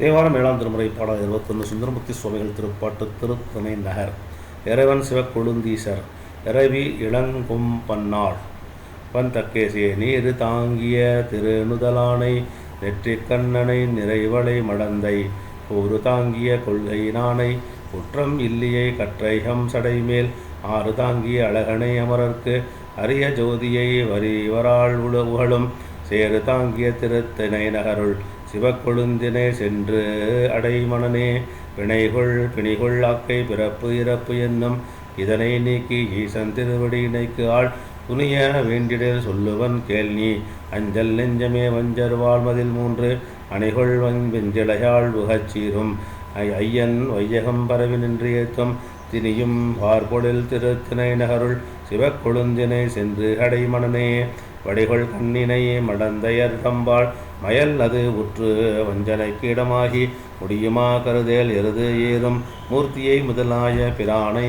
தேவாரம் ஏழாம் திருமுறை பாடல் இருபத்தொன்று சுந்தரமூர்த்தி சுவாமிகள் திருப்பாட்டு திருத்தணை நகர். இறைவன் சிவக்கொழுந்தீசர் இறைவி இளங்கும்பன்னாள் பன் தக்கேசிய நீரு தாங்கிய திருநுதலானை நெற்றி கண்ணனை நிறைவளை மடந்தை. கூறு தாங்கிய கொள்கை நானை குற்றம் இல்லியை கற்றைகம் சடைமேல். ஆறு தாங்கிய அழகனை அமரர்க்கு அரிய ஜோதியை வரிவராள் உல சேறு தாங்கிய திருத்தனை நகருள் சிவக்கொழுந்தினை சென்று அடைமணனே வினைகொள் பிணிகொள் ஆக்கை பிறப்பு இறப்பு என்னும் இதனை நீக்கி ஈசன் திருவடியினைக்கு ஆள். துணிய வேண்டிடல் சொல்லுவன் கேள் நீ அஞ்சல் நெஞ்சமே வஞ்சர் வாழ்மதில் மூன்று அணைகொள் வன் வெஞ்சிலையாள் புகச்சீரும். ஐ- ஐயன் வையகம் பரவி நின்று ஏத்தும் தினியும் பார்பொழில் திருத்தினை நகருள். சிவக்கொழுந்தினை சென்று அடைமணனே வடிகொள் கண்ணினை மடந்தையர் தம்பாள். மயல் அது உற்று வஞ்சனைக்கு இடமாகி முடியுமா கருதேல் எருது ஏறும் மூர்த்தியை முதலாய பிரானை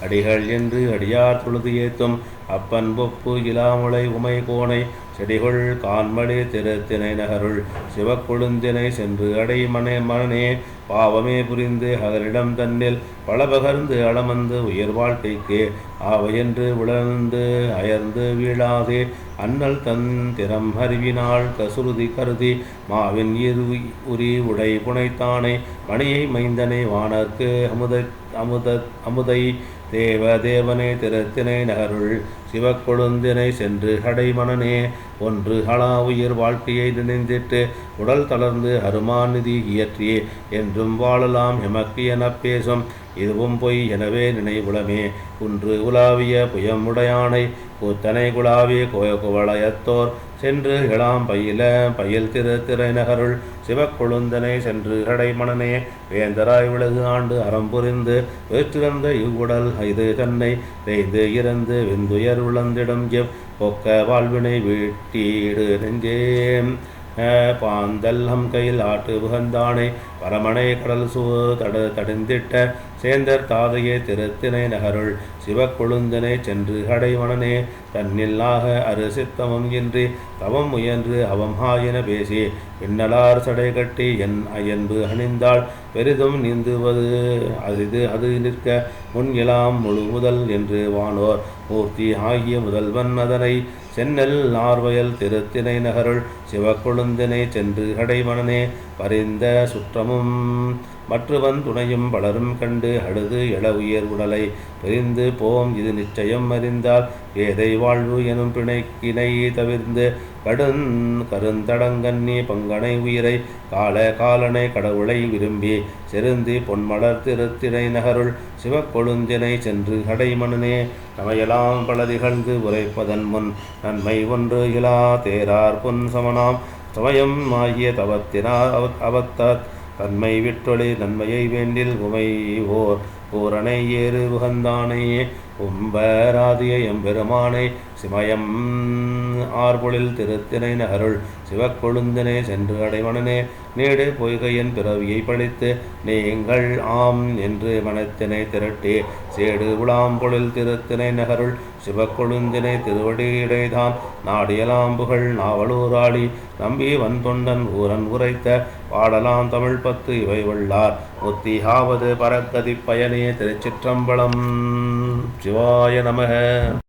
அடிகள் என்று அடியார் தொழுது ஏத்தும். அப்பன் பொப்பு இலாமுளை உமை கோணை செடிகள் கான்மடி திருத்தினை நகருள் சிவக்கொழுந்தினை சென்று அடை மனே மனே பாவமே புரிந்து அகலிடம் தன்னில் பலபகர்ந்து அளமந்து உயர் வாழ்க்கைக்கு ஆவையென்று உழந்து அயர்ந்து வீழாதே. அண்ணல் தன் திறம் அறிவினாள் கசுருதி கருதி மாவின் இரு உரி உடை புனைத்தானை மணியை மைந்தனை வானர்க்கு அமுத அமுத அமுதை தேவ தேவனே திறத்தினை நகருள் சிவக்கொழுந்தினை சென்று அடைமணனே ஒன்று ஹலா உயிர் வாழ்க்கையை நினைந்திட்டு உடல் தளர்ந்து அருமாநிதி இயற்றியே என்றும் வாழலாம் எமக்கு எனப் பேசும். இதுவும் பொய் எனவே நினைவுளமே. குன்று உலாவிய புயமுடையானை கூத்தனை குலாவிய குவளையத்தோர். சென்று இளாம் பயில பயில் திரு திரைநகருள். சிவக்கொழுந்தனை சென்று கடைமணனே வேந்தராய் விலகு ஆண்டு அறம் புரிந்து. வேற்றிறந்த இவ்வுடல் இது தன்னை தேய்ந்து இறந்து விந்துயர் விளந்திடம் எவ் பொக்க வாழ்வினை வீட்டீடு நெஞ்சேம் பாந்தல்லம் கையில் ஆட்டு புகந்தானை பரமனை கடல் சூ தடு தடிந்திட்ட சேந்தர் தாதையே திருத்தினை நகருள் சிவக்கொழுந்தனை சென்று கடைவனனே தன்னில்லாக அரு இன்றி தவம் முயன்று அவம் ஆயின பேசி பின்னலார் சடை கட்டி என் அயன்பு அணிந்தாள் பெரிதும் நீந்துவது அரிது அது நிற்க முன் இலாம் முழு முதல் என்று வானோர் மூர்த்தி ஆகிய முதல்வன் அதனை சென்னல் ஆர்வயல் திருத்தினை நகருள் சிவக்கொழுந்தினை சென்று கடைவனனே பரிந்த சுற்றமும் மற்றவன் துணையும் பலரும் கண்டு அழுது எழ உயர் உடலை பிரிந்து போம் இது நிச்சயம் அறிந்தால் ஏதை வாழ்வு எனும் பிணைக்கினை தவிர்ந்து கடுந் கருந்தடங்கன்னி பங்கனை உயிரை கால காலனை கடவுளை விரும்பி செருந்தி பொன்மலர் திருத்திரை நகருள் சிவக்கொழுந்தினை சென்று கடைமணனே நமையெல்லாம் பல திகழ்ந்து உரைப்பதன் முன் நன்மை ஒன்று இலா தேரார் பொன் சமனாம் சமயம் ஆகிய தவத்தினார் அவ அவத்தார் தன்மை விற்றொழி நன்மையை வேண்டில் உமை ஓர் பூரணை ஏறு உகந்தானே உம்பராதிய எம்பெருமானை சிமயம் ஆர்பொழில் திருத்தினை நகருள் சிவக்கொழுந்தினை சென்று அடைமணனே நீடு பொய்கையின் பிறவியை பழித்து நீங்கள் ஆம் என்று மனத்தினை திரட்டி சேடு உலாம்பொழில் திருத்தினை நகருள் சிவக்கொழுந்தினை திருவடியிடைதான் நாடியலாம்புகள் நாவலூராளி நம்பி வன்தொண்டன் ஊரன் உரைத்த பாடலாம் தமிழ் பத்து இவை உள்ளார் முத்தியாவது பரக்கதி பயனி திருச்சிற்றம்பலம். சிவாய நமக.